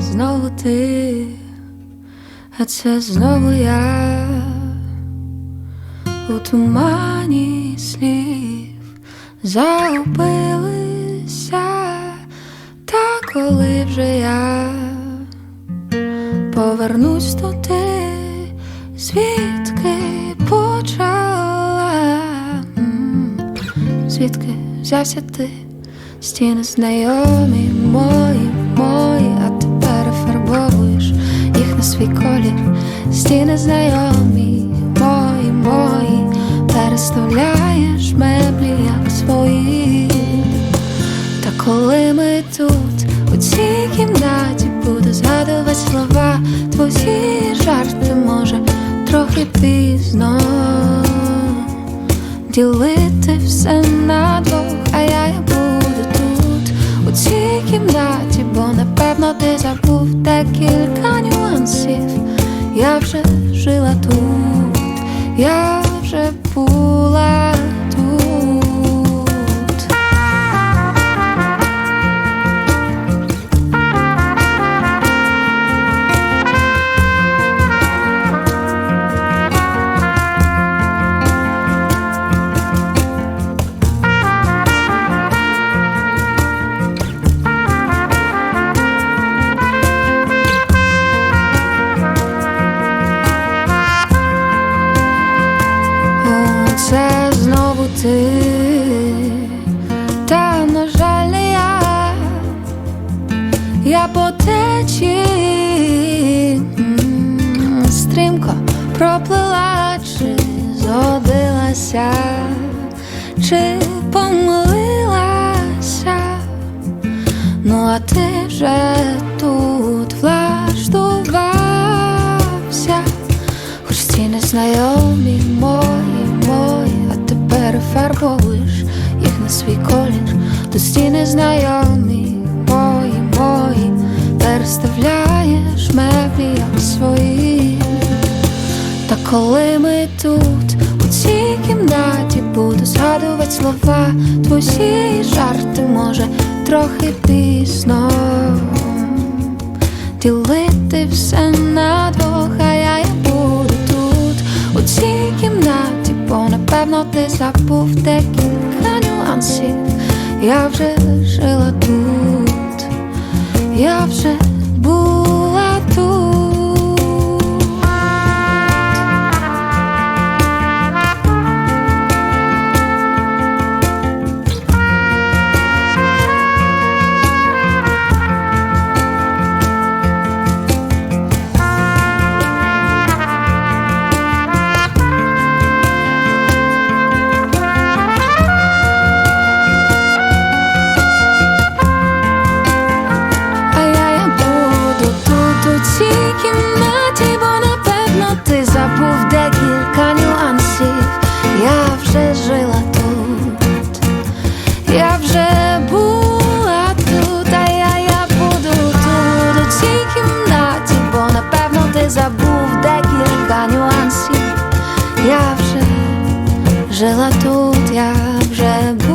Знову ти, а це знову я. У тумані слів загубилися, та коли вже я повернусь туди, звідки почала, звідки взявся ти, стіни знайомі мої, мої, а ти свій колір, стіни знайомі, мої, мої, переставляєш меблі як свої. Та коли ми тут, у цій кімнаті, буду згадувати слова, твої жарти, може, трохи пізно. Ділити все на двох, а я, я буду тут, у цій кімнаті, бо напевно ти забув декілька нюансів. Я вже жила тут, ти, та на жаль не я, я по стрімко проплила, чи згодилася, чи помилилася, ну а ти вже тут тепер їх на свій колір, то стіни знайомі мої, мої, переставляєш меблі як свої. Та коли ми тут, у цій кімнаті, буду згадувати слова, твої жарти, може, трохи пізно. Ділити все на двох, напевно ти забув декілька нюансів. Я вже жила тут, я вже була Była tu diabł, żeby